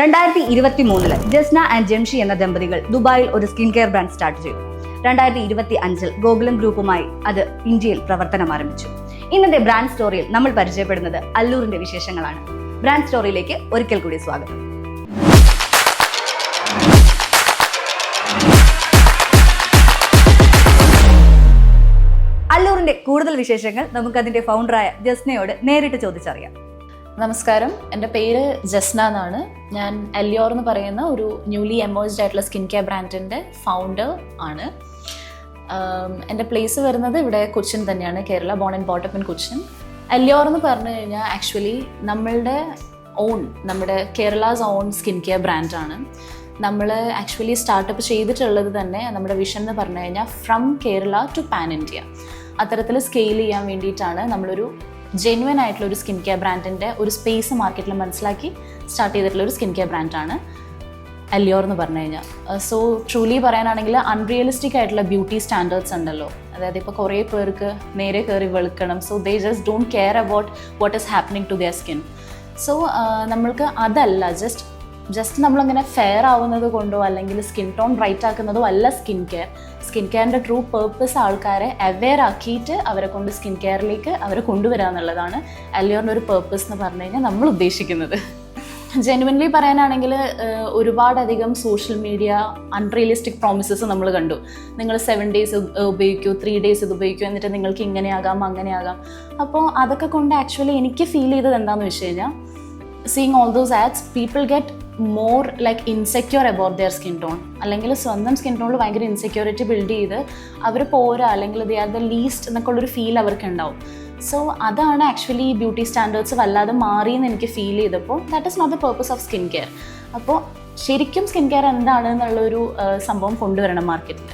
രണ്ടായിരത്തി ഇരുപത്തി മൂന്നിൽ ജസ്ന ആൻഡ് ജംഷി എന്ന ദമ്പതികൾ ദുബായിൽ ഒരു സ്കിൻ കെയർ ബ്രാൻഡ് സ്റ്റാർട്ട് ചെയ്തു. രണ്ടായിരത്തി ഇരുപത്തി അഞ്ചിൽ ഗോകുലം ഗ്രൂപ്പുമായി അത് ഇന്ത്യയിൽ പ്രവർത്തനം ആരംഭിച്ചു. ഇന്നത്തെ ബ്രാൻഡ് സ്റ്റോറിയിൽ നമ്മൾ പരിചയപ്പെടുന്നത് അല്ലൂറിന്റെ വിശേഷങ്ങളാണ്. ബ്രാൻഡ് സ്റ്റോറിയിലേക്ക് ഒരിക്കൽ കൂടി സ്വാഗതം. അല്ലൂറിന്റെ കൂടുതൽ വിശേഷങ്ങൾ നമുക്ക് അതിന്റെ ഫൗണ്ടറായ ജസ്നയോട് നേരിട്ട് ചോദിച്ചറിയാം. നമസ്കാരം. എന്റെ പേര് ജസ്ന എന്നാണ്. ഞാൻ എല്ലിയോർ എന്ന് പറയുന്ന ഒരു ന്യൂലി എമേഴ്സ്ഡ് ആയിട്ടുള്ള സ്കിൻ കെയർ ബ്രാൻഡിന്റെ ഫൗണ്ടർ ആണ് എന്റെ പ്ലേസ് വരുന്നത് ഇവിടെ കൊച്ചിൻ തന്നെയാണ്. Kerala born and brought up in Cochin. Elyor എന്ന് പറഞ്ഞു കഴിഞ്ഞാൽ ആക്ച്വലി നമ്മളുടെ ഓൺ നമ്മുടെ കേരളാസ് ഓൺ സ്കിൻ കെയർ ബ്രാൻഡാണ് നമ്മൾ ആക്ച്വലി സ്റ്റാർട്ടപ്പ് ചെയ്തിട്ടുള്ളത് തന്നെ നമ്മുടെ വിഷൻ എന്ന് പറഞ്ഞു കഴിഞ്ഞാൽ from Kerala to pan India അത്തരത്തിൽ സ്കെയിൽ ചെയ്യാൻ വേണ്ടിയിട്ടാണ് നമ്മളൊരു ജെന്വൻ ആയിട്ടുള്ള ഒരു സ്കിൻ കെയർ ബ്രാൻഡിന്റെ ഒരു സ്പേസ് മാർക്കറ്റിൽ മനസ്സിലാക്കി സ്റ്റാർട്ട് ചെയ്തിട്ടുള്ള ഒരു സ്കിൻ കെയർ ബ്രാൻഡാണ് അല്ലിയോർ എന്ന് പറഞ്ഞു കഴിഞ്ഞാൽ സോ ട്രൂലി പറയാനാണെങ്കിൽ അൺറിയലിസ്റ്റിക് ആയിട്ടുള്ള ബ്യൂട്ടി സ്റ്റാൻഡേർഡ്സ് ഉണ്ടല്ലോ. അതായത് ഇപ്പോൾ കുറേ പേർക്ക് നേരെ കയറി വെളുക്കണം. So they just don't care about what is happening to their skin so നമ്മൾക്ക് അതല്ല ജസ്റ്റ് ജസ്റ്റ് നമ്മളങ്ങനെ ഫെയർ ആവുന്നത് കൊണ്ടോ അല്ലെങ്കിൽ സ്കിൻ ടോൺ ബ്രൈറ്റ് ആക്കുന്നതോ അല്ല സ്കിൻ കെയർ സ്കിൻ കെയറിന്റെ ട്രൂ പേർപ്പസ് ആൾക്കാരെ അവെയർ ആക്കിയിട്ട് അവരെ കൊണ്ട് സ്കിൻ കെയറിലേക്ക് അവരെ കൊണ്ടുവരിക എന്നുള്ളതാണ് അല്ലിയോറിന്റെ ഒരു പേർപ്പസ് എന്ന് പറഞ്ഞു കഴിഞ്ഞാൽ നമ്മൾ ഉദ്ദേശിക്കുന്നത്. ജെനുവൻലി പറയാനാണെങ്കിൽ ഒരുപാടധികം സോഷ്യൽ മീഡിയ അൺറിയലിസ്റ്റിക് പ്രോമിസസ് നമ്മൾ കണ്ടു. നിങ്ങൾ സെവൻ ഡേയ്സ് ഉപയോഗിക്കൂ ത്രീ ഡേയ്സ് ഇത് ഉപയോഗിക്കൂ എന്നിട്ട് നിങ്ങൾക്ക് ഇങ്ങനെയാകാം അങ്ങനെയാകാം. അപ്പോൾ അതൊക്കെ കൊണ്ട് ആക്ച്വലി എനിക്ക് ഫീൽ ചെയ്തത് എന്താണെന്ന് വെച്ച് കഴിഞ്ഞാൽ seeing all those ads people get more like insecure about their skin tone അല്ലെങ്കിൽ സ്വന്തം സ്കിൻ ടോണിൽ ഭയങ്കര ഇൻസെക്യൂരിറ്റി ബിൽഡ് ചെയ്ത് അവർ പോരാ അല്ലെങ്കിൽ ദേ ആർ ദ ലീസ്റ്റ് എന്നൊക്കെ ഉള്ളൊരു ഫീൽ അവർക്ക് ഉണ്ടാവും സോ അതാണ് ആക്ച്വലി ഈ ബ്യൂട്ടി സ്റ്റാൻഡേർഡ്സ് വല്ലാതെ മാറിയെന്ന് എനിക്ക് ഫീൽ ചെയ്തപ്പോൾ that is not the purpose of skin care അപ്പോൾ ശരിക്കും സ്കിൻ കെയർ എന്താണ് എന്നുള്ളൊരു സംഭവം കൊണ്ടുവരണം മാർക്കറ്റിൽ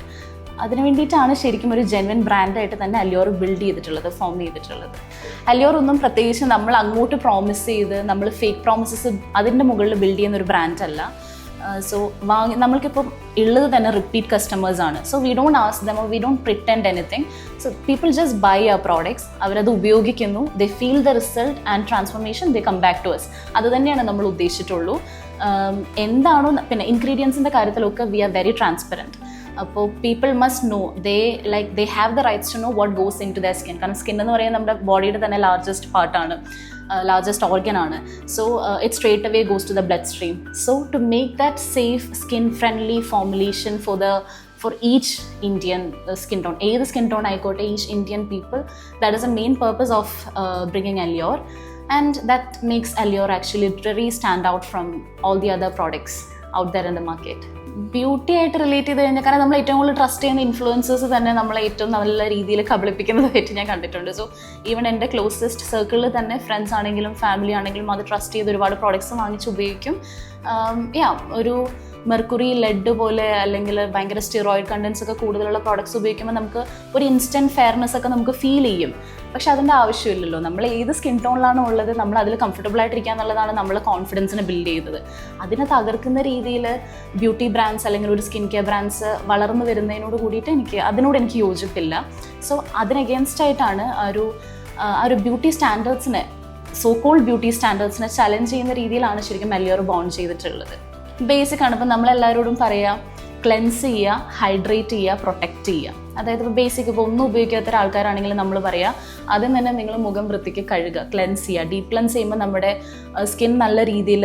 അതിന് വേണ്ടിയിട്ടാണ് ശരിക്കും ഒരു ജെൻവൻ ബ്രാൻഡായിട്ട് തന്നെ അല്ലിയോർ ബിൽഡ് ചെയ്തിട്ടുള്ളത് ഫോം ചെയ്തിട്ടുള്ളത്. അല്ലിയോർ ഒന്നും പ്രത്യേകിച്ച് നമ്മൾ അങ്ങോട്ട് പ്രോമിസ് ചെയ്ത് നമ്മൾ ഫേക്ക് പ്രോമിസസ് അതിന്റെ മുകളിൽ ബിൽഡ് ചെയ്യുന്ന ഒരു ബ്രാൻഡ് അല്ല. സോ വാങ്ങി നമ്മൾക്കിപ്പം ഉള്ളത് തന്നെ റിപ്പീറ്റ് കസ്റ്റമേഴ്സ് ആണ്. So we don't ask them we don't pretend anything so people just buy our products അവരത് ഉപയോഗിക്കുന്നു they feel the result and transformation they come back to us അത് തന്നെയാണ് നമ്മൾ ഉദ്ദേശിച്ചിട്ടുള്ളൂ. എന്താണോ പിന്നെ ഇൻഗ്രീഡിയൻസിന്റെ കാര്യത്തിലൊക്കെ വി ആർ വെരി ട്രാൻസ്പെറന്റ് അപ്പോൾ people must know they like they have the rights to know what goes into the skin കാരണം സ്കിൻ എന്ന് പറയുന്നത് നമ്മുടെ ബോഡിയുടെ തന്നെ ലാർജസ്റ്റ് പാർട്ടാണ് ലാർജസ്റ്റ് ഓർഗൻ ആണ്. So it straight away goes to the bloodstream so to make that safe skin friendly formulation for the for each Indian skin tone ഏത് skin tone ആയിക്കോട്ടെ each Indian people that is a main purpose of bringing Elyor and that makes Elyor actually literally stand out from all the other products out there in the market beauty ആയിട്ട് relate ചെയ്ത് കഴിഞ്ഞാൽ കാരണം നമ്മൾ ഏറ്റവും കൂടുതൽ trust ചെയ്യുന്ന influencers തന്നെ നമ്മളെ ഏറ്റവും നല്ല രീതിയിൽ കബളിപ്പിക്കുന്നതായിട്ട് ഞാൻ കണ്ടിട്ടുണ്ട്. സോ ഈവൻ എന്റെ ക്ലോസസ്റ്റ് സർക്കിളിൽ തന്നെ ഫ്രണ്ട്സ് ആണെങ്കിലും ഫാമിലി ആണെങ്കിലും അത് ട്രസ്റ്റ് ചെയ്ത് ഒരുപാട് പ്രോഡക്ട്സ് വാങ്ങിച്ച് ഉപയോഗിക്കും. യാ ഒരു മെർക്കുറി ലെഡ് പോലെ അല്ലെങ്കിൽ ഭയങ്കര സ്റ്റിറോയിഡ് കണ്ടൻസ് ഒക്കെ കൂടുതലുള്ള പ്രോഡക്ട്സ് ഉപയോഗിക്കുമ്പോൾ നമുക്ക് ഒരു ഇൻസ്റ്റന്റ് ഫെയർനെസ് ഒക്കെ നമുക്ക് ഫീൽ ചെയ്യും. പക്ഷെ അതിന്റെ ആവശ്യമില്ലല്ലോ. നമ്മൾ ഏത് സ്കിൻ ടോണിലാണ് ഉള്ളത് നമ്മൾ അതിൽ കംഫർട്ടബിൾ ആയിട്ടിരിക്കുക എന്നുള്ളതാണ് നമ്മൾ കോൺഫിഡൻസിനെ ബിൽഡ് ചെയ്യുന്നത്. അതിനെ തകർക്കുന്ന രീതിയിൽ ബ്യൂട്ടി ബ്രാൻഡ്സ് അല്ലെങ്കിൽ ഒരു സ്കിൻ കെയർ ബ്രാൻഡ്സ് വളർന്നു വരുന്നതിനോട് കൂടിയിട്ട് എനിക്ക് അതിനോട് എനിക്ക് യോജിപ്പില്ല. സോ അതിന് അഗേൻസ്റ്റ് ആയിട്ടാണ് ആ ഒരു ആ ഒരു ബ്യൂട്ടി സ്റ്റാൻഡേർഡ്സിനെ സോ കോൾഡ് ബ്യൂട്ടി സ്റ്റാൻഡേർഡ്സിനെ ചലഞ്ച് ചെയ്യുന്ന രീതിയിലാണ് ശരിക്കും മെല്ലിയോർ ബോൺ ചെയ്തിട്ടുള്ളത്. ബേസിക് ആണ്. ഇപ്പം നമ്മളെല്ലാവരോടും പറയാം ക്ലെൻസ് ചെയ്യുക ഹൈഡ്രേറ്റ് ചെയ്യുക പ്രൊട്ടക്റ്റ് ചെയ്യുക അതായത് ഇപ്പോൾ ബേസിക് ഇപ്പോൾ ഒന്നും ഉപയോഗിക്കാത്ത ഒരാൾക്കാരാണെങ്കിൽ നമ്മൾ പറയാം ആദ്യം തന്നെ നിങ്ങൾ മുഖം വൃത്തിക്ക് കഴുകുക ക്ലെൻസ് ചെയ്യുക ഡീപ് ക്ലെൻസ് ചെയ്യുമ്പോൾ നമ്മുടെ സ്കിൻ നല്ല രീതിയിൽ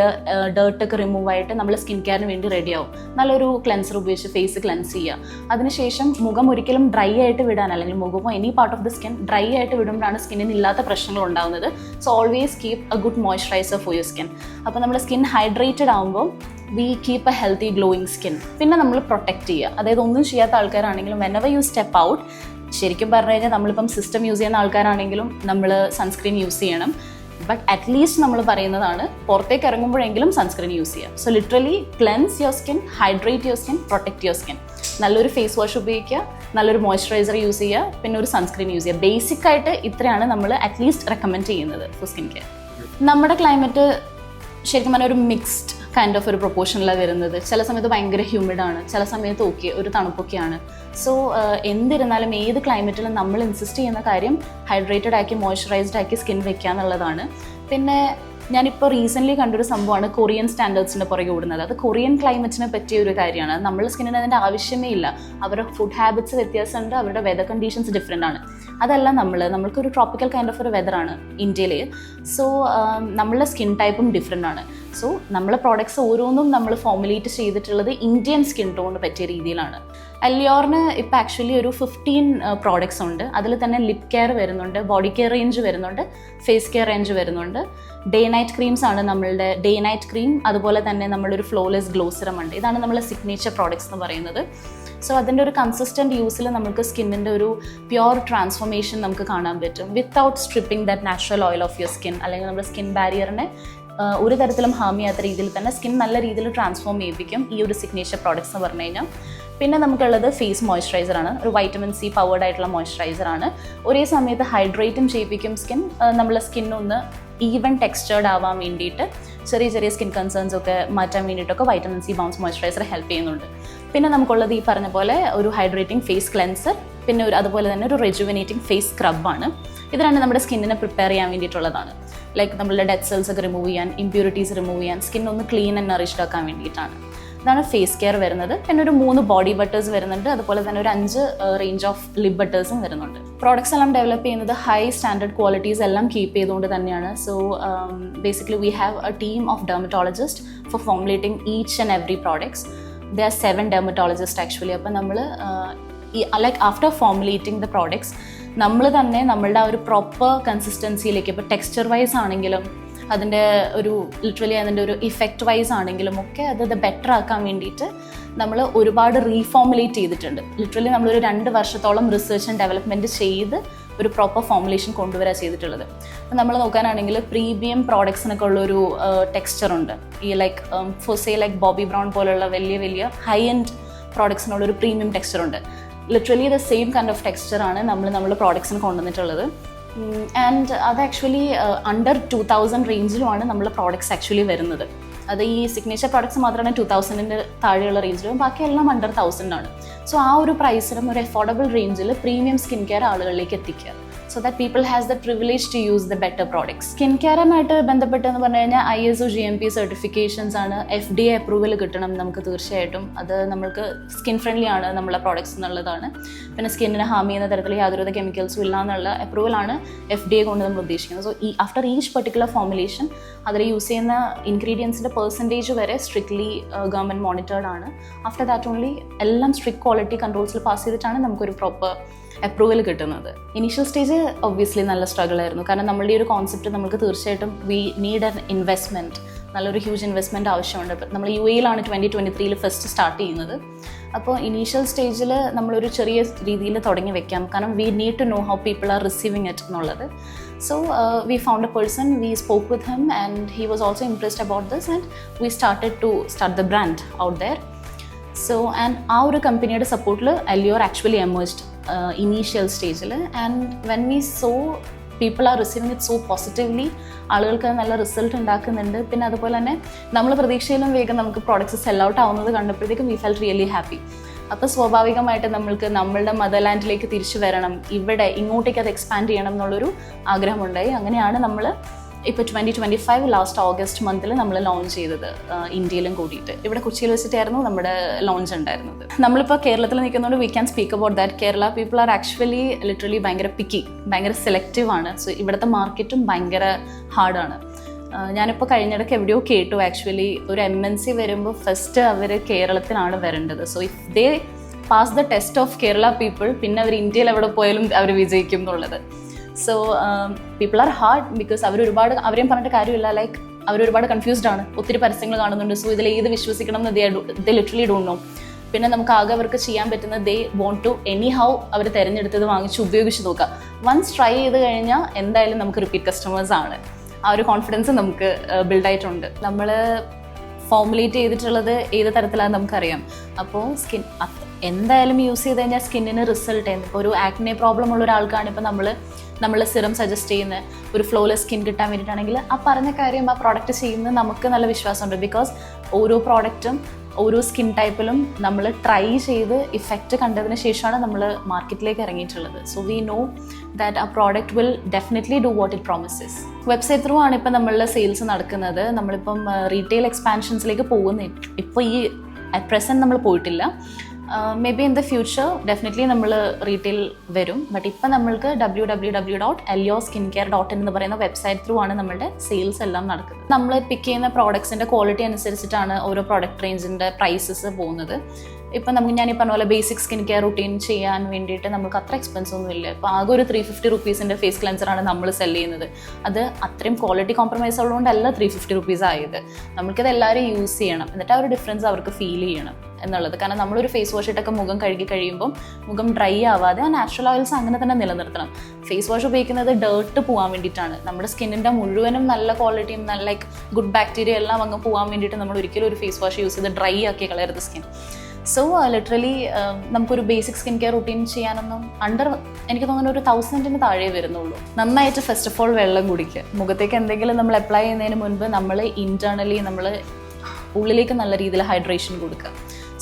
ഡേർട്ടൊക്കെ റിമൂവ് ആയിട്ട് നമ്മൾ സ്കിൻ കെയറിന് വേണ്ടി റെഡിയാവും നല്ലൊരു ക്ലെൻസർ ഉപയോഗിച്ച് ഫേസ് ക്ലെൻസ് ചെയ്യുക അതിനുശേഷം മുഖം ഒരിക്കലും ഡ്രൈ ആയിട്ട് വിടാൻ അല്ലെങ്കിൽ മുഖമോ any part of the skin dry ആയിട്ട് വിടുമ്പോഴാണ് സ്കിന്നിന് ഇല്ലാത്ത പ്രശ്നങ്ങൾ ഉണ്ടാകുന്നത് so always keep a good moisturiser for your skin അപ്പോൾ നമ്മുടെ സ്കിൻ ഹൈഡ്രേറ്റഡ് ആകുമ്പോൾ we keep a healthy glowing skin പിന്നെ നമ്മൾ പ്രൊട്ടക്റ്റ് ചെയ്യുക. അതായത് ഒന്നും ചെയ്യാത്ത ആൾക്കാരാണെങ്കിലും വെനവർ യു സ്റ്റെപ്പ് ഔട്ട് ശരിക്കും പറഞ്ഞു കഴിഞ്ഞാൽ നമ്മളിപ്പം സിസ്റ്റം യൂസ് ചെയ്യുന്ന ആൾക്കാരാണെങ്കിലും നമ്മൾ സൺസ്ക്രീൻ യൂസ് ചെയ്യണം. ബട്ട് അറ്റ്ലീസ്റ്റ് നമ്മൾ പറയുന്നതാണ് പുറത്തേക്ക് ഇറങ്ങുമ്പോഴെങ്കിലും സൺസ്ക്രീൻ യൂസ് ചെയ്യുക. So literally cleanse your skin hydrate your skin protect your skin നല്ലൊരു ഫേസ് വാഷ് ഉപയോഗിക്കുക നല്ലൊരു മോയ്സ്ചറൈസർ യൂസ് ചെയ്യുക പിന്നെ ഒരു സൺസ്ക്രീൻ യൂസ് ചെയ്യുക. ബേസിക് ആയിട്ട് ഇത്രയാണ് നമ്മൾ അറ്റ്ലീസ്റ്റ് റെക്കമെൻഡ് ചെയ്യുന്നത് ഫോർ സ്കിൻ കെയർ നമ്മുടെ ക്ലൈമറ്റ് ശരിക്കും പറഞ്ഞാൽ ഒരു മിക്സ്ഡ് കൈൻഡ് ഓഫ് ഒരു പ്രൊപ്പോർഷനിലാണ് വരുന്നത്. ചില സമയത്ത് ഭയങ്കര ഹ്യൂമിഡാണ് ചില സമയത്ത് ഓക്കെ ഒരു തണുപ്പൊക്കെയാണ്. സോ എന്തിരുന്നാലും ഏത് ക്ലൈമറ്റിലും നമ്മൾ ഇൻസിസ്റ്റ് ചെയ്യുന്ന കാര്യം ഹൈഡ്രേറ്റഡ് ആക്കി മോയ്സ്ചറൈസ്ഡ് ആക്കി സ്കിൻ വെക്കുക എന്നുള്ളതാണ്. പിന്നെ ഞാനിപ്പോൾ റീസെന്റ്ലി കണ്ടൊരു സംഭവമാണ് കൊറിയൻ സ്റ്റാൻഡേർഡ്സിന്റെ പുറകെ ഓടുന്നത്. അത് കൊറിയൻ ക്ലൈമറ്റിനെ പറ്റിയ ഒരു കാര്യമാണ്. നമ്മുടെ സ്കിന്നിന് അതിന്റെ ആവശ്യമേ ഇല്ല. അവരുടെ ഫുഡ് ഹാബിറ്റ്സ് വ്യത്യാസമുണ്ട് അവരുടെ വെതർ കണ്ടീഷൻസ് ഡിഫറെന്റ് ആണ്. അതല്ല നമ്മൾ നമ്മൾക്കൊരു ട്രോപ്പിക്കൽ കൈൻഡ് ഓഫ് ഒരു വെതറാണ് ഇന്ത്യയിൽ സോ നമ്മളുടെ സ്കിൻ ടൈപ്പും ഡിഫറെന്റ് ആണ്. സോ നമ്മളെ പ്രോഡക്ട്സ് ഓരോന്നും നമ്മൾ ഫോമുലേറ്റ് ചെയ്തിട്ടുള്ളത് ഇന്ത്യൻ സ്കിൻ ടോണിന് പറ്റിയ രീതിയിലാണ്. അല്യോറിന് ഇപ്പം ആക്ച്വലി ഒരു ഫിഫ്റ്റീൻ പ്രോഡക്ട്സ് ഉണ്ട്. അതിൽ തന്നെ ലിപ് കെയർ വരുന്നുണ്ട് ബോഡി കെയർ റേഞ്ച് വരുന്നുണ്ട് ഫേസ് കെയർ റേഞ്ച് വരുന്നുണ്ട്. ഡേ നൈറ്റ് ക്രീംസ് ആണ് നമ്മളുടെ ഡേ നൈറ്റ് ക്രീം അതുപോലെ തന്നെ നമ്മളൊരു ഫ്ലോലെസ് ഗ്ലോസറം ഉണ്ട്. ഇതാണ് നമ്മളെ സിഗ്നേച്ചർ പ്രോഡക്ട്സ് എന്ന് പറയുന്നത്. സോ അതിന്റെ ഒരു കൺസിസ്റ്റന്റ് യൂസിൽ നമുക്ക് സ്കിന്നിന്റെ ഒരു പ്യുവർ ട്രാൻസ്ഫോർമേഷൻ നമുക്ക് കാണാൻ പറ്റും. Without stripping that natural oil of your skin അല്ലെങ്കിൽ നമ്മുടെ സ്കിൻ ബാരിയറിനെ ഒരു തരത്തിലും ഹാം ചെയ്യാത്ത രീതിയിൽ തന്നെ സ്കിൻ നല്ല രീതിയിൽ ട്രാൻസ്ഫോം ചെയ്യിപ്പിക്കും ഈ ഒരു സിഗ്നേച്ചർ പ്രോഡക്ട്സ് എന്ന് പറഞ്ഞു കഴിഞ്ഞാൽ. പിന്നെ നമുക്കുള്ളത് ഫേസ് മോയ്സ്ചറൈസർ ആണ്. ഒരു വൈറ്റമിൻ സി പവേർഡ് ആയിട്ടുള്ള മോയ്സ്ചറൈസർ ആണ്. ഒരേ സമയത്ത് ഹൈഡ്രേറ്റും ചെയ്യിപ്പിക്കും സ്കിൻ നമ്മളെ സ്കിന്നൊന്ന് ഈവൻ ടെക്സ്ചേർഡ് ആവാൻ വേണ്ടിയിട്ട് ചെറിയ ചെറിയ സ്കിൻ കൺസേൺസ് ഒക്കെ മാറ്റാൻ വേണ്ടിയിട്ടൊക്കെ vitamin C bounce moisturiser help ചെയ്യുന്നുണ്ട്. പിന്നെ നമുക്കുള്ളത് ഈ പറഞ്ഞ പോലെ ഒരു ഹൈഡ്രേറ്റിംഗ് ഫേസ് ക്ലെൻസർ പിന്നെ ഒരു അതുപോലെ തന്നെ ഒരു റെജുവിനേറ്റിംഗ് ഫേസ് സ്ക്രബാണ് ഇത് രണ്ട് നമ്മുടെ സ്കിന്നിനെ പ്രിപ്പയർ ചെയ്യാൻ വേണ്ടിയിട്ടുള്ളതാണ്. ലൈക്ക് നമ്മളുടെ ഡെഡ് സെൽസ് ഒക്കെ റിമൂവ് ചെയ്യാൻ ഇമ്പ്യൂരിറ്റീസ് റിമൂവ് ചെയ്യാൻ സ്കിൻ ഒന്ന് ക്ലീൻ ആൻഡ് നറിഷ്ഡ് ആക്കാൻ വേണ്ടിയിട്ടാണ്. ഇതാണ് ഫേസ് കെയർ വരുന്നത്. പിന്നെ ഒരു മൂന്ന് ബോഡി ബട്ടേഴ്സ് വരുന്നുണ്ട്. അതുപോലെ തന്നെ ഒരു അഞ്ച് റേഞ്ച് ഓഫ് ലിപ് ബട്ടേഴ്സും വരുന്നുണ്ട്. പ്രോഡക്ട്സ് എല്ലാം ഡെവലപ്പ് ചെയ്യുന്നത് ഹൈ സ്റ്റാൻഡേർഡ് ക്വാളിറ്റീസ് എല്ലാം കീപ്പ് ചെയ്തുകൊണ്ട് തന്നെയാണ്. So basically we have a team of dermatologist for formulating each and every products the are seven dermatologist actually അപ്പം നമ്മൾ like after formulating the products നമ്മൾ തന്നെ നമ്മളുടെ ആ ഒരു പ്രോപ്പർ കൺസിസ്റ്റൻസിയിലേക്ക് ഇപ്പോൾ ടെക്സ്ചർ വൈസ് ആണെങ്കിലും അതിന്റെ ഒരു ലിറ്ററലി അതിന്റെ ഒരു ഇഫക്റ്റ് വൈസ് ആണെങ്കിലും ഒക്കെ അത് ബെറ്റർ ആക്കാൻ വേണ്ടിയിട്ട് നമ്മൾ ഒരുപാട് റീഫോമുലേറ്റ് ചെയ്തിട്ടുണ്ട്. ലിറ്ററലി നമ്മളൊരു രണ്ട് വർഷത്തോളം റിസർച്ച് ആൻഡ് ഡെവലപ്മെന്റ് ചെയ്ത് ഒരു പ്രോപ്പർ ഫോമുലേഷൻ കൊണ്ടുവരാൻ ചെയ്തിട്ടുള്ളത്. അപ്പം നമ്മൾ നോക്കാനാണെങ്കിൽ പ്രീമിയം പ്രോഡക്ട്സിനൊക്കെ ഉള്ളൊരു ടെക്സ്ചർ ഉണ്ട്. ഈ ലൈക്ക് ഫുസേ ലൈക്ക് ബോബി ബ്രൗൺ പോലുള്ള വലിയ വലിയ ഹൈ എൻഡ് പ്രോഡക്ട്സിനുള്ളൊരു പ്രീമിയം ടെക്സ്ചർ ഉണ്ട്. Literally the same kind of ടെക്സ്ചറാണ് നമ്മൾ നമ്മൾ പ്രോഡക്ട്സിന് കൊണ്ടുവന്നിട്ടുള്ളത്. ആൻഡ് അത് ആക്ച്വലി അണ്ടർ ടു തൗസൻഡ് റേഞ്ചിലുമാണ് നമ്മൾ പ്രോഡക്ട്സ് ആക്ച്വലി വരുന്നത്. അത് ഈ സിഗ്നേച്ചർ പ്രോഡക്ട്സ് മാത്രമാണ് ടു തൗസൻഡിന്റെ താഴെയുള്ള റേഞ്ചിലും ബാക്കിയെല്ലാം അണ്ടർ തൗസൻഡ് ആണ്. സോ ആ ഒരു പ്രൈസിലും ഒരു അഫോർഡബിൾ റേഞ്ചിൽ പ്രീമിയം സ്കിൻ കെയർ ആളുകളിലേക്ക് എത്തിക്കുക. So that people has the privilege to use the better products skin കെയറുമായിട്ട് ബന്ധപ്പെട്ടെന്ന് പറഞ്ഞു കഴിഞ്ഞാൽ I S O G M P certifications ആണ്. എഫ് ഡി എ അപ്രൂവൽ കിട്ടണം നമുക്ക് തീർച്ചയായിട്ടും. അത് നമ്മൾക്ക് സ്കിൻ ഫ്രണ്ട്ലി ആണ് നമ്മളെ പ്രോഡക്ട്സ് എന്നുള്ളതാണ്. പിന്നെ സ്കിന്നിനെ ഹാം ചെയ്യുന്ന തരത്തിൽ യാതൊരുവിധ കെമിക്കൽസും ഇല്ല എന്നുള്ള അപ്രൂവൽ ആണ് എഫ് ഡി എ കൊണ്ട് നമ്മൾ ഉദ്ദേശിക്കുന്നത്. സോ ഈ ആഫ്റ്റർ ഈച്ച് പെർട്ടിക്കുലർ ഫോമുലേഷൻ അതിൽ യൂസ് ചെയ്യുന്ന ഇൻഗ്രീഡിയൻസിന്റെ പെർസെന്റേജ് വരെ സ്ട്രിക്ട്ലി ഗവൺമെന്റ് മോണിറ്റേർഡ് ആണ്. ആഫ്റ്റർ ദാറ്റ് ഓൺലി എല്ലാം സ്ട്രിക്ട് ക്വാളിറ്റി കൺട്രോൾസിൽ പാസ് ചെയ്തിട്ടാണ് നമുക്കൊരു പ്രോപ്പർ അപ്രൂവൽ കിട്ടുന്നത്. ഇനീഷ്യൽ സ്റ്റേജ് ഒബ്വിയസ്ലി നല്ല സ്ട്രഗിൾ ആയിരുന്നു. കാരണം നമ്മളുടെ ഈ ഒരു കോൺസെപ്റ്റ് നമുക്ക് തീർച്ചയായിട്ടും വി നീഡ് എൻ ഇൻവെസ്റ്റ്മെന്റ് നല്ലൊരു ഹ്യൂജ് ഇൻവെസ്റ്റ്മെന്റ് ആവശ്യമുണ്ട്. നമ്മൾ യു എയിലാണ് ട്വന്റി ട്വന്റി ത്രീയിൽ ഫസ്റ്റ് സ്റ്റാർട്ട് ചെയ്യുന്നത്. അപ്പോൾ ഇനീഷ്യൽ സ്റ്റേജിൽ നമ്മളൊരു ചെറിയ രീതിയിൽ തുടങ്ങി വെക്കാം. കാരണം we need to know how people are receiving it എന്നുള്ളത്. So we found a person we spoke with him and he was also impressed about this and we started to start the brand out there so and ആ ഒരു കമ്പനിയുടെ സപ്പോർട്ടിൽ Elyor actually emerged initial സ്റ്റേജിൽ and when we saw people are receiving it so positively ആളുകൾക്ക് നല്ല result ഉണ്ടാക്കുന്നുണ്ട്. പിന്നെ അതുപോലെ തന്നെ നമ്മൾ പ്രതീക്ഷയിലും വേഗം നമുക്ക് പ്രോഡക്റ്റ്സ് സെൽ ഔട്ട് ആവുന്നത് കണ്ടപ്പോഴത്തേക്കും വി ഫെൽ റിയലി ഹാപ്പി അപ്പോൾ സ്വാഭാവികമായിട്ട് നമ്മൾക്ക് നമ്മളുടെ മദർലാൻഡിലേക്ക് തിരിച്ചു വരണം. ഇവിടെ ഇങ്ങോട്ടേക്ക് അത് എക്സ്പാൻഡ് ചെയ്യണം എന്നുള്ളൊരു ആഗ്രഹമുണ്ടായി. അങ്ങനെയാണ് നമ്മൾ ഇപ്പോൾ twenty twenty five last August മന്തിൽ നമ്മൾ ലോഞ്ച് ചെയ്തത് ഇന്ത്യയിലും കൂടിയിട്ട്. ഇവിടെ കൊച്ചിയിൽ വെച്ചിട്ടായിരുന്നു നമ്മുടെ ലോഞ്ച് ഉണ്ടായിരുന്നത്. നമ്മളിപ്പോൾ കേരളത്തിൽ നിൽക്കുന്നതുകൊണ്ട് we can speak about that Kerala people are actually literally ഭയങ്കര പിക്കി ഭയങ്കര സെലക്റ്റീവ് ആണ്. സോ ഇവിടുത്തെ മാർക്കറ്റും ഭയങ്കര ഹാർഡാണ് ഞാനിപ്പോൾ കഴിഞ്ഞിടയ്ക്ക് എവിടെയോ കേട്ടു ആക്ച്വലി ഒരു എം എൻ സി വരുമ്പോൾ ഫസ്റ്റ് അവർ കേരളത്തിലാണ് വരേണ്ടത്. So if they pass the test of Kerala people പിന്നെ അവർ ഇന്ത്യയിൽ എവിടെ പോയാലും അവർ വിജയിക്കും എന്നുള്ളത്. So people are hard because അവർ ഒരുപാട് അവരെയും പറഞ്ഞിട്ട് കാര്യമില്ല. ലൈക്ക് അവർ ഒരുപാട് കൺഫ്യൂസ്ഡ് ആണ്. ഒത്തിരി പരസ്യങ്ങൾ കാണുന്നുണ്ട്. സോ ഇതിൽ ഏത് വിശ്വസിക്കണം എന്ന് ദേ ലിറ്ററലി ഡോണ്ട് പിന്നെ നമുക്ക് ആകെ അവർക്ക് ചെയ്യാൻ പറ്റുന്ന they won't to anyhow അവർ തിരഞ്ഞെടുത്തത് വാങ്ങിച്ച് ഉപയോഗിച്ച് നോക്കുക. വൺസ് ട്രൈ ചെയ്ത് കഴിഞ്ഞാൽ എന്തായാലും നമുക്ക് റിപ്പീറ്റ് കസ്റ്റമേഴ്സ് ആണ്. ആ ഒരു കോൺഫിഡൻസ് നമുക്ക് ബിൽഡായിട്ടുണ്ട് നമ്മൾ ഫോമുലേറ്റ് ചെയ്തിട്ടുള്ളത് ഏത് തരത്തിലാണെന്ന് നമുക്കറിയാം. അപ്പോൾ സ്കിൻ എന്തായാലും യൂസ് ചെയ്ത് കഴിഞ്ഞാൽ സ്കിന്നിന് റിസൾട്ട് ഇപ്പോൾ ഒരു ആക്നെ പ്രോബ്ലം ഉള്ള ഒരാൾക്കാണ് ഇപ്പോൾ നമ്മൾ നമ്മൾ സിറം സജസ്റ്റ് ചെയ്യുന്ന ഒരു ഫ്ലോലെസ് സ്കിൻ കിട്ടാൻ വേണ്ടിയിട്ടാണെങ്കിൽ ആ പറഞ്ഞ കാര്യം ആ പ്രോഡക്റ്റ് ചെയ്യുന്നത് നമുക്ക് നല്ല വിശ്വാസമുണ്ട്. ബിക്കോസ് ഓരോ പ്രോഡക്റ്റും ഓരോ സ്കിൻ ടൈപ്പിലും നമ്മൾ ട്രൈ ചെയ്ത് ഇഫക്റ്റ് കണ്ടതിന് ശേഷമാണ് നമ്മൾ മാർക്കറ്റിലേക്ക് ഇറങ്ങിയിട്ടുള്ളത്. സോ വി നോ ദാറ്റ് ആ product will definitely do what it promises website through ആണ് ഇപ്പം നമ്മളുടെ സെയിൽസ് നടക്കുന്നത്. നമ്മളിപ്പം റീറ്റെയിൽ എക്സ്പാൻഷൻസിലേക്ക് പോകുന്ന ഇപ്പോൾ ഈ അറ്റ് പ്രസന്റ് നമ്മൾ പോയിട്ടില്ല. Maybe in the future definitely നമ്മൾ റീറ്റെയിൽ വരും. ബട്ട് ഇപ്പം നമ്മൾക്ക് W W W dot Elyor skin care dot എന്ന് പറയുന്ന വെബ്സൈറ്റ് ത്രൂ ആണ് നമ്മളുടെ സെയിൽസ് എല്ലാം നടക്കുന്നത്. നമ്മൾ പിക്ക് ചെയ്യുന്ന പ്രോഡക്ട്സിന്റെ ക്വാളിറ്റി അനുസരിച്ചിട്ടാണ് ഓരോ പ്രോഡക്റ്റ് റേഞ്ചിന്റെ പ്രൈസസ് പോകുന്നത്. ഇപ്പം നമുക്ക് ഞാൻ ഈ പറഞ്ഞ പോലെ ബേസിക് സ്കിൻ കെയർ റുട്ടീൻ ചെയ്യാൻ വേണ്ടിയിട്ട് നമുക്ക് അത്ര എക്സ്പെൻസ് ഒന്നും ഇല്ല. ഇപ്പോൾ ആകെ ഒരു ത്രീ ഫിഫ്റ്റി റുപ്പീസിന്റെ ഫേസ് ക്ലെൻസറാണ് നമ്മൾ സെൽ ചെയ്യുന്നത്. അത് അത്രയും ക്വാളിറ്റി കോംപ്രമൈസ് ഉള്ളതുകൊണ്ടല്ല ത്രീ ഫിഫ്റ്റി റുപ്പീസ് ആയത്. നമുക്കിത് എല്ലാവരും യൂസ് ചെയ്യണം. എന്നിട്ട് ആ ഒരു ഡിഫറൻസ് അവർക്ക് ഫീൽ ചെയ്യണം. എന്നുള്ളത്. കാരണം നമ്മളൊരു ഫേസ് വാഷ് ഇട്ടൊക്കെ മുഖം കഴുകി കഴിയുമ്പം മുഖം ഡ്രൈ ആവാതെ ആ നാച്ചുറൽ ഓയിൽസ് അങ്ങനെ തന്നെ നിലനിർത്തണം. ഫേസ് വാഷ് ഉപയോഗിക്കുന്നത് ഡേർട്ട് പോകാൻ വേണ്ടിയിട്ടാണ്. നമ്മുടെ സ്കിന്നിന്റെ മുഴുവനും നല്ല ക്വാളിറ്റിയും നല്ല ലൈക്ക് ഗുഡ് ബാക്ടീരിയ എല്ലാം അങ്ങ് പോകാൻ വേണ്ടിയിട്ട് നമ്മൾ ഒരിക്കലും ഒരു ഫേസ് വാഷ് യൂസ് ചെയ്ത് ഡ്രൈ ആക്കി കളയരുത് സ്കിൻ സോ ലിറ്ററലി നമുക്കൊരു ബേസിക് സ്കിൻ കെയർ റുട്ടീൻ ചെയ്യാനൊന്നും അണ്ടർ എനിക്ക് തോന്നുന്നു ഒരു തൗസൻഡിന് താഴെ വരുന്നുള്ളൂ. നന്നായിട്ട് ഫസ്റ്റ് ഓഫ് ഓൾ വെള്ളം കുടിക്കുക. മുഖത്തേക്ക് എന്തെങ്കിലും നമ്മൾ അപ്ലൈ ചെയ്യുന്നതിന് മുൻപ് നമ്മൾ ഇന്റേർണലി നമ്മൾ ഉള്ളിലേക്ക് നല്ല രീതിയിൽ ഹൈഡ്രേഷൻ കൊടുക്കുക.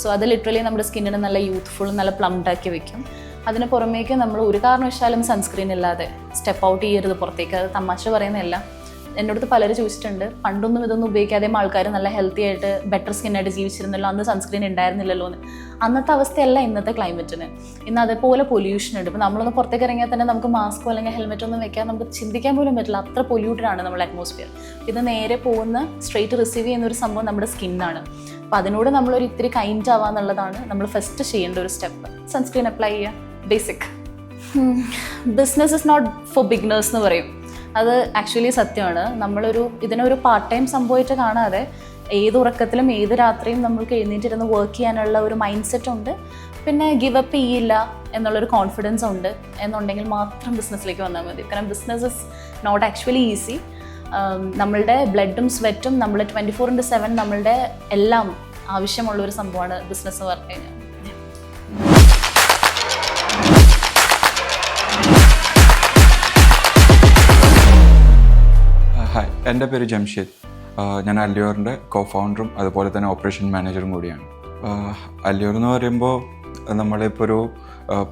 സോ അത് ലിറ്ററലി നമ്മുടെ സ്കിന്നിനെ നല്ല യൂത്ത്ഫുൾ നല്ല പ്ലംഡ് ആക്കി വെക്കും. അതിന് പുറമേക്ക് നമ്മൾ ഒരു കാരണവശാലും സൺസ്ക്രീൻ ഇല്ലാതെ സ്റ്റെപ്പ് ഔട്ട് ചെയ്യരുത് പുറത്തേക്ക്. അത് തമാശ പറയുന്നതല്ല. അടുത്ത് പലരും ചോദിച്ചിട്ടുണ്ട്. പണ്ടൊന്നും ഇതൊന്നും ഉപയോഗിക്കാതെ ആൾക്കാർ നല്ല ഹെൽത്തി ആയിട്ട് ബെറ്റർ സ്കിൻ ആയിട്ട് ജീവിച്ചിരുന്നല്ലോ അന്ന് സൺസ്ക്രീൻ ഉണ്ടായിരുന്നില്ലല്ലോ എന്ന്. അന്നത്തെ അവസ്ഥയല്ല ഇന്നത്തെ ക്ലൈമറ്റിന് ഇന്ന് അതേപോലെ പൊല്യൂഷൻ ഉണ്ട്. ഇപ്പോൾ നമ്മളൊന്ന് പുറത്തേക്ക് ഇറങ്ങിയാൽ തന്നെ നമുക്ക് മാസ്കോ അല്ലെങ്കിൽ ഹെൽമെറ്റ് ഒന്നും വെക്കാൻ നമുക്ക് ചിന്തിക്കാൻ പോലും പറ്റില്ല. അത്ര പൊല്യൂട്ടഡ് ആണ് നമ്മുടെ അറ്റ്മോസ്ഫിയർ ഇത് നേരെ പോകുന്ന സ്ട്രേറ്റ് റിസീവ് ചെയ്യുന്ന ഒരു സംഭവം നമ്മുടെ സ്കിന്നാണ് അപ്പോൾ അതിനോട് നമ്മളൊരു ഇത്തിരി കൈൻഡ് ആവാന്നുള്ളതാണ് നമ്മൾ ഫസ്റ്റ് ചെയ്യേണ്ട ഒരു സ്റ്റെപ്പ് സൺസ്ക്രീൻ അപ്ലൈ ചെയ്യുക basic business is not for beginners എന്ന് പറയും. അത് ആക്ച്വലി സത്യമാണ്. നമ്മളൊരു ഇതിനൊരു പാർട്ട് ടൈം സംഭവമായിട്ട് കാണാതെ ഏത് ഉറക്കത്തിലും ഏത് രാത്രിയും നമ്മൾക്ക് എഴുന്നേറ്റിരുന്ന് വർക്ക് ചെയ്യാനുള്ള ഒരു മൈൻഡ് സെറ്റ് ഉണ്ട്. പിന്നെ ഗിവ് അപ്പ് ചെയ്യില്ല എന്നുള്ളൊരു കോൺഫിഡൻസ് ഉണ്ട്. എന്നുണ്ടെങ്കിൽ മാത്രം ബിസിനസ്സിലേക്ക് വന്നാൽ മതി. കാരണം business is not actually easy നമ്മളുടെ ബ്ലഡും സ്വെറ്റും നമ്മൾ ട്വന്റി ഫോർ ഇന്റു സെവൻ നമ്മളുടെ എല്ലാം ആവശ്യമുള്ള ഒരു സംഭവമാണ് ബിസിനസ് വർക്ക് കഴിഞ്ഞാൽ എന്റെ പേര് ജംഷീദ്. ഞാൻ അല്ലിയോറിന്റെ കോ ഫൗണ്ടറും അതുപോലെ തന്നെ ഓപ്പറേഷൻ മാനേജറും കൂടിയാണ്. അല്ലിയോർ എന്ന് പറയുമ്പോൾ നമ്മളിപ്പോൾ ഒരു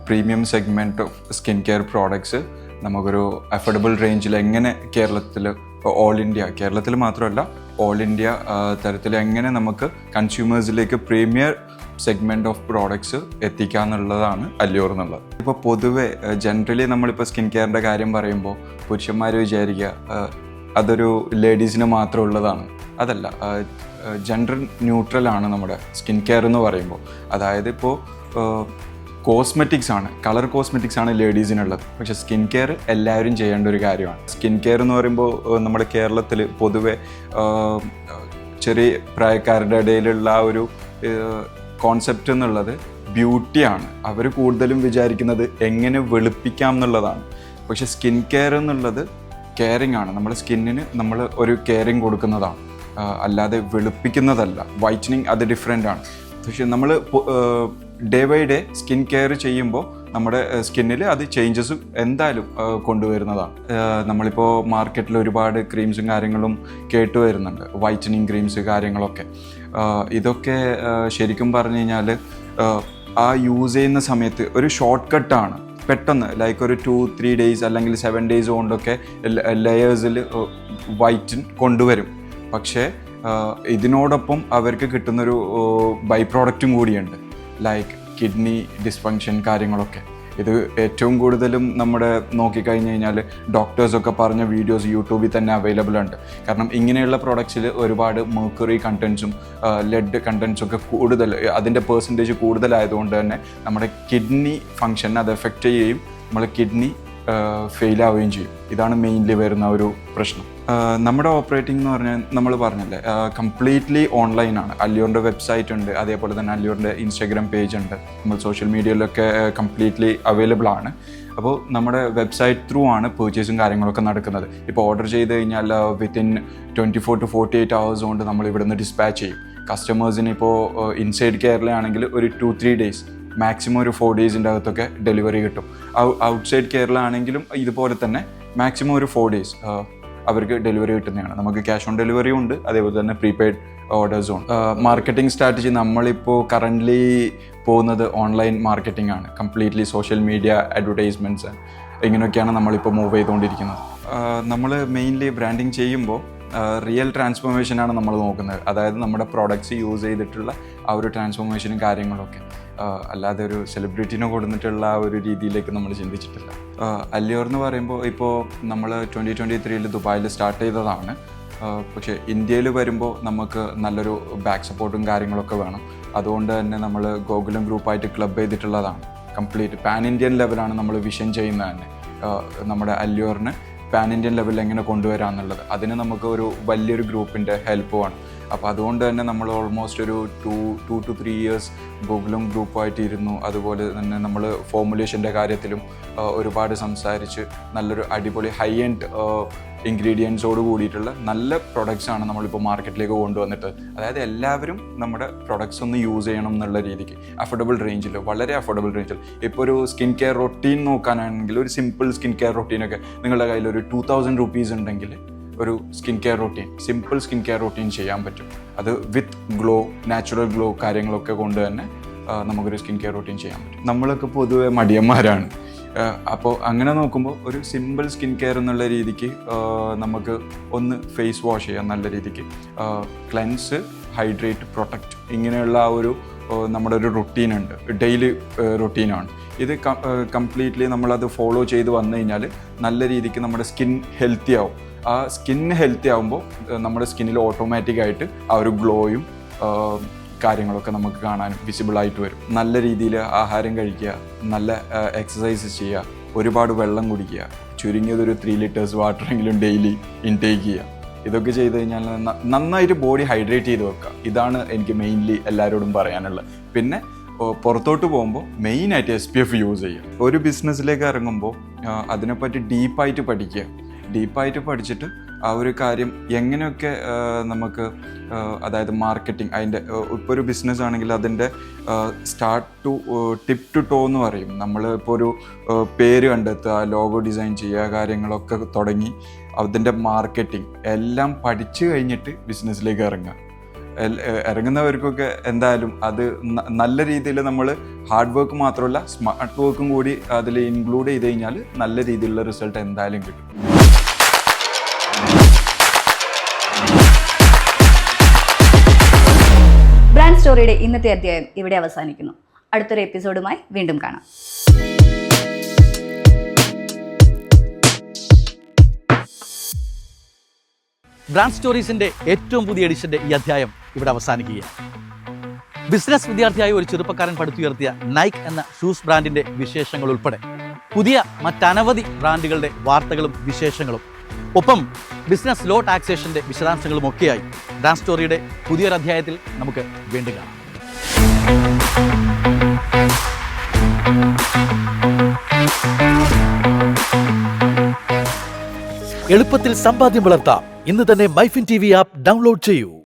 premium segment skin care products നമുക്കൊരു അഫോർഡബിൾ റേഞ്ചിൽ എങ്ങനെ കേരളത്തിൽ ഓൾ ഇന്ത്യ കേരളത്തിൽ മാത്രമല്ല ഓൾ ഇന്ത്യ തരത്തിൽ എങ്ങനെ നമുക്ക് കൺസ്യൂമേഴ്സിലേക്ക് പ്രീമിയർ സെഗ്മെന്റ് ഓഫ് പ്രോഡക്ട്സ് എത്തിക്കാന്നുള്ളതാണ് അല്ലിയോർ എന്നുള്ളത്. ഇപ്പോൾ പൊതുവെ ജനറലി നമ്മളിപ്പോൾ സ്കിൻ കെയറിന്റെ കാര്യം പറയുമ്പോൾ പുരുഷന്മാർ വിചാരിക്കുക അതൊരു ലേഡീസിന് മാത്രം ഉള്ളതാണ് അതല്ല ജെൻഡർ ന്യൂട്രൽ ആണ് നമ്മുടെ സ്കിൻ കെയർ എന്ന് പറയുമ്പോൾ. അതായത് ഇപ്പോൾ കോസ്മെറ്റിക്സ് ആണ് കളർ കോസ്മെറ്റിക്സ് ആണ് ലേഡീസിനുള്ളത്. പക്ഷെ സ്കിൻ കെയർ എല്ലാവരും ചെയ്യേണ്ട ഒരു കാര്യമാണ്. സ്കിൻ കെയർ എന്ന് പറയുമ്പോൾ നമ്മുടെ കേരളത്തിൽ പൊതുവെ ചെറിയ പ്രായക്കാരുടെ ഇടയിലുള്ള ആ ഒരു കോൺസെപ്റ്റ് എന്നുള്ളത് ബ്യൂട്ടിയാണ് അവർ കൂടുതലും വിചാരിക്കുന്നത് എങ്ങനെ വെളുപ്പിക്കാം എന്നുള്ളതാണ്. പക്ഷെ സ്കിൻ കെയർ എന്നുള്ളത് കെയറിങ് ആണ്. നമ്മുടെ സ്കിന്നിന് നമ്മൾ ഒരു കെയറിങ് കൊടുക്കുന്നതാണ്. അല്ലാതെ വെളുപ്പിക്കുന്നതല്ല. വൈറ്റനിങ് അത് ഡിഫറെന്റ് ആണ്. പക്ഷെ നമ്മൾ day by day skin care ചെയ്യുമ്പോൾ നമ്മുടെ സ്കിന്നിൽ അത് ചേഞ്ചസ് എന്തായാലും കൊണ്ടുവരുന്നതാണ്. നമ്മളിപ്പോൾ മാർക്കറ്റിൽ ഒരുപാട് ക്രീംസും കാര്യങ്ങളും കേട്ട് വരുന്നുണ്ട്. വൈറ്റനിങ് ക്രീംസ് കാര്യങ്ങളൊക്കെ. ഇതൊക്കെ ശരിക്കും പറഞ്ഞു കഴിഞ്ഞാൽ ആ യൂസ് ചെയ്യുന്ന സമയത്ത് ഒരു ഷോർട്ട് കട്ടാണ് പെട്ടെന്ന് ലൈക്ക് ഒരു ടു ത്രീ ഡേയ്സ് അല്ലെങ്കിൽ സെവൻ ഡേയ്സ് കൊണ്ടൊക്കെ ലെയേഴ്സിൽ വൈറ്റ് കൊണ്ടുവരും. പക്ഷേ ഇതിനോടൊപ്പം അവർക്ക് കിട്ടുന്നൊരു ബൈ പ്രോഡക്റ്റും കൂടിയുണ്ട്. ലൈക്ക് കിഡ്നി ഡിസ്ഫങ്ഷൻ കാര്യങ്ങളൊക്കെ. ഇത് ഏറ്റവും കൂടുതലും നമ്മുടെ നോക്കിക്കഴിഞ്ഞ് കഴിഞ്ഞാൽ ഡോക്ടേഴ്സൊക്കെ പറഞ്ഞ വീഡിയോസ് യൂട്യൂബിൽ തന്നെ അവൈലബിൾ ഉണ്ട്. കാരണം ഇങ്ങനെയുള്ള പ്രൊഡക്ട്സിൽ ഒരുപാട് മേക്കറി കണ്ടൻസും ലെഡ് കണ്ടൻസും ഒക്കെ കൂടുതൽ അതിന്റെ പേഴ്സന്റേജ് കൂടുതലായതുകൊണ്ട് തന്നെ നമ്മുടെ കിഡ്നി ഫങ്ഷനെ അത് എഫക്റ്റ് ചെയ്യുകയും നമ്മളെ കിഡ്നി ഫെയിലാവുകയും ചെയ്യും. ഇതാണ് മെയിൻലി വരുന്ന ഒരു പ്രശ്നം. നമ്മുടെ ഓപ്പറേറ്റിംഗ് എന്ന് പറഞ്ഞാൽ നമ്മൾ പറഞ്ഞല്ലേ കംപ്ലീറ്റ്ലി ഓൺലൈനാണ് അല്ലിയോറിന്റെ വെബ്സൈറ്റ് ഉണ്ട് അതേപോലെ തന്നെ അല്ലിയോറിന്റെ ഇൻസ്റ്റാഗ്രാം പേജ് ഉണ്ട്. നമ്മൾ സോഷ്യൽ മീഡിയയിലൊക്കെ കംപ്ലീറ്റ്ലി അവൈലബിൾ ആണ്. അപ്പോൾ നമ്മുടെ വെബ്സൈറ്റ് ത്രൂ ആണ് പേർച്ചേസും കാര്യങ്ങളൊക്കെ നടക്കുന്നത്. ഇപ്പോൾ ഓർഡർ ചെയ്ത് കഴിഞ്ഞാൽ within twenty four to forty eight hours കൊണ്ട് നമ്മൾ ഇവിടുന്ന് ഡിസ്പാച്ച് ചെയ്യും. കസ്റ്റമേഴ്സിന് ഇപ്പോൾ ഇൻസൈഡ് കേരളയാണെങ്കിൽ ഒരു ടു ത്രീ ഡേയ്സ് മാക്സിമം ഒരു ഫോർ ഡേയ്സിന്റെ അകത്തൊക്കെ ഡെലിവറി കിട്ടും. ഔട്ട്സൈഡ് കേരള ആണെങ്കിലും ഇതുപോലെ തന്നെ മാക്സിമം ഒരു ഫോർ ഡേയ്സ് അവർക്ക് ഡെലിവറി കിട്ടുന്നതാണ്. നമുക്ക് ക്യാഷ് ഓൺ ഡെലിവറി ഉണ്ട് അതേപോലെ തന്നെ പ്രീപെയ്ഡ് ഓർഡേഴ്സും ഉണ്ട് മാർക്കറ്റിംഗ് സ്ട്രാറ്റജി നമ്മളിപ്പോൾ കറന്റ്ലി പോകുന്നത് ഓൺലൈൻ മാർക്കറ്റിംഗ് ആണ്. കംപ്ലീറ്റ്ലി സോഷ്യൽ മീഡിയ അഡ്വർടൈസ്മെന്റ്സ് ഇങ്ങനെയൊക്കെയാണ് നമ്മളിപ്പോൾ മൂവ് ചെയ്തുകൊണ്ടിരിക്കുന്നത്. നമ്മൾ മെയിൻലി ബ്രാൻഡിങ് ചെയ്യുമ്പോൾ റിയൽ ട്രാൻസ്ഫോർമേഷനാണ് നമ്മൾ നോക്കുന്നത്. അതായത് നമ്മുടെ പ്രോഡക്റ്റ്സ് യൂസ് ചെയ്തിട്ടുള്ള ആ ഒരു ട്രാൻസ്ഫോർമേഷനും കാര്യങ്ങളൊക്കെ. അല്ലാതെ ഒരു സെലിബ്രിറ്റീനെ കൊടുത്തിട്ടുള്ള ആ ഒരു രീതിയിലേക്ക് നമ്മൾ ചിന്തിച്ചിട്ടില്ല. അല്ലിയോർ എന്ന് പറയുമ്പോൾ ഇപ്പോൾ നമ്മൾ ട്വന്റി ട്വന്റി ത്രീയിൽ ദുബായിൽ സ്റ്റാർട്ട് ചെയ്തതാണ്. പക്ഷേ ഇന്ത്യയിൽ വരുമ്പോൾ നമുക്ക് നല്ലൊരു ബാക്ക് സപ്പോർട്ടും കാര്യങ്ങളൊക്കെ വേണം. അതുകൊണ്ട് തന്നെ നമ്മൾ ഗോകുലം ഗ്രൂപ്പായിട്ട് ക്ലബ് ചെയ്തിട്ടുള്ളതാണ്. കംപ്ലീറ്റ് പാൻ ഇന്ത്യൻ ലെവലാണ് നമ്മൾ വിഷൻ ചെയ്യുന്നത് തന്നെ. നമ്മുടെ അല്ലിയോറിന് പാൻ ഇന്ത്യൻ ലെവലിൽ എങ്ങനെ കൊണ്ടുവരാമെന്നുള്ളത് അതിന് നമുക്ക് ഒരു വലിയൊരു ഗ്രൂപ്പിന്റെ ഹെൽപ്പ് വേണം. അപ്പോൾ അതുകൊണ്ട് തന്നെ നമ്മൾ ഓൾമോസ്റ്റ് ഒരു two two two three years ഗൂഗിളും ഗ്രൂപ്പായിട്ടിരുന്നു അതുപോലെ തന്നെ നമ്മൾ ഫോമുലേഷന്റെ കാര്യത്തിലും ഒരുപാട് സംസാരിച്ച് നല്ലൊരു അടിപൊളി ഹൈ എൻഡ് ഇൻഗ്രീഡിയൻസോട് കൂടിയിട്ടുള്ള നല്ല പ്രൊഡക്ട്സ് ആണ് നമ്മളിപ്പോൾ മാർക്കറ്റിലേക്ക് കൊണ്ടുവന്നിട്ട്. അതായത് എല്ലാവരും നമ്മുടെ പ്രൊഡക്ട്സ് ഒന്ന് യൂസ് ചെയ്യണം എന്നുള്ള രീതിക്ക്. അഫോർഡബിൾ റേഞ്ചിൽ വളരെ അഫോർഡബിൾ റേഞ്ചിൽ ഇപ്പോൾ ഒരു സ്കിൻ കെയർ റൊട്ടീൻ നോക്കാനാണെങ്കിൽ ഒരു സിമ്പിൾ സ്കിൻ കെയർ റൊട്ടീനൊക്കെ നിങ്ങളുടെ കയ്യിൽ ഒരു ടു തൗസൻഡ് റുപ്പീസ് ഉണ്ടെങ്കിൽ ഒരു skin care routine simple skin care routine ചെയ്യാൻ പറ്റും. അത് വിത്ത് ഗ്ലോ നാച്ചുറൽ ഗ്ലോ കാര്യങ്ങളൊക്കെ കൊണ്ട് തന്നെ നമുക്കൊരു സ്കിൻ കെയർ റൂട്ടീൻ ചെയ്യാൻ പറ്റും. നമ്മളൊക്കെ പൊതുവെ മടിയന്മാരാണ്. അപ്പോൾ അങ്ങനെ നോക്കുമ്പോൾ ഒരു സിമ്പിൾ സ്കിൻ കെയർ എന്നുള്ള രീതിക്ക് നമുക്ക് ഒന്ന് ഫേസ് വാഷ് ചെയ്യാം നല്ല രീതിക്ക് ക്ലെൻസ് ഹൈഡ്രേറ്റ് പ്രൊട്ടക്റ്റ് ഇങ്ങനെയുള്ള ആ ഒരു നമ്മുടെ ഒരു റുട്ടീൻ ഉണ്ട്. ഡെയിലി റുട്ടീനാണ് ഇത് കംപ്ലീറ്റ്ലി നമ്മളത് ഫോളോ ചെയ്ത് വന്നു കഴിഞ്ഞാൽ നല്ല രീതിക്ക് നമ്മുടെ സ്കിൻ ഹെൽത്തി ആവും. ആ സ്കിന്ന് ഹെൽത്തി ആകുമ്പോൾ നമ്മുടെ സ്കിന്നിൽ ഓട്ടോമാറ്റിക് ആയിട്ട് ആ ഒരു ഗ്ലോയും കാര്യങ്ങളൊക്കെ നമുക്ക് കാണാൻ വിസിബിൾ ആയിട്ട് വരും. നല്ല രീതിയിൽ ആഹാരം കഴിക്കുക നല്ല എക്സസൈസ് ചെയ്യുക ഒരുപാട് വെള്ളം കുടിക്കുക ചുരുങ്ങിയതൊരു ത്രീ ലിറ്റേഴ്സ് വാട്ടറെങ്കിലും ഡെയിലി ഇൻടേക്ക് ചെയ്യുക. ഇതൊക്കെ ചെയ്ത് കഴിഞ്ഞാൽ നന്നായിട്ട് ബോഡി ഹൈഡ്രേറ്റ് ചെയ്ത് വെക്കുക. ഇതാണ് എനിക്ക് മെയിൻലി എല്ലാവരോടും പറയാനുള്ളത്. പിന്നെ പുറത്തോട്ട് പോകുമ്പോൾ മെയിനായിട്ട് എസ് പി എഫ് യൂസ് ചെയ്യുക. ഒരു ബിസിനസ്സിലേക്ക് ഇറങ്ങുമ്പോൾ അതിനെപ്പറ്റി ഡീപ്പായിട്ട് പഠിക്കുക. ഡീപ്പായിട്ട് പഠിച്ചിട്ട് ആ ഒരു കാര്യം എങ്ങനെയൊക്കെ നമുക്ക് അതായത് മാർക്കറ്റിംഗ് അതിന്റെ ഇപ്പോൾ ഒരു ബിസിനസ് ആണെങ്കിൽ അതിന്റെ start to tip to toe എന്ന് പറയും. നമ്മൾ ഇപ്പോൾ ഒരു പേര് കണ്ടെത്തുക ലോഗോ ഡിസൈൻ ചെയ്യുക കാര്യങ്ങളൊക്കെ തുടങ്ങി അതിന്റെ മാർക്കറ്റിംഗ് എല്ലാം പഠിച്ചു കഴിഞ്ഞിട്ട് ബിസിനസ്സിലേക്ക് ഇറങ്ങുക. ഇറങ്ങുന്നവർക്കൊക്കെ എന്തായാലും അത് നല്ല രീതിയിൽ നമ്മൾ ഹാർഡ് വർക്ക് മാത്രമല്ല സ്മാർട്ട് വർക്കും കൂടി അതിൽ ഇൻക്ലൂഡ് ചെയ്ത് കഴിഞ്ഞാൽ നല്ല രീതിയിലുള്ള റിസൾട്ട് എന്തായാലും കിട്ടും. സ്റ്റോറിയുടെ ഇന്നത്തെ അധ്യായം ഇവിടെ അവസാനിക്കുന്നു. അടുത്തൊരു എപ്പിസോഡുമായി വീണ്ടും കാണാം. ബ്രാൻഡ് സ്റ്റോറീസിന്റെ ഏറ്റവും പുതിയ എഡിഷന്റെ ഈ അധ്യായം ഇവിടെ അവസാനിക്കുകയാണ്. ബിസിനസ് വിദ്യാർത്ഥിയായ ഒരു ചെറുപ്പക്കാരൻ പടുത്തുയർത്തിയ നൈക്ക് എന്ന ഷൂസ് ബ്രാൻഡിന്റെ വിശേഷങ്ങൾ ഉൾപ്പെടെ പുതിയ മറ്റനവധി ബ്രാൻഡുകളുടെ വാർത്തകളും വിശേഷങ്ങളും ഒപ്പം ബിസിനസ് ലോ ടാക്സേഷന്റെ വിശദാംശങ്ങളും ഒക്കെയായി ഡാൻസ് സ്റ്റോറിയുടെ പുതിയൊരു അധ്യായത്തിൽ നമുക്ക് വീണ്ടും കാണാം. എളുപ്പത്തിൽ സമ്പാദ്യം വളർത്താം. ഇന്ന് തന്നെ MyFin T V app download ചെയ്യൂ.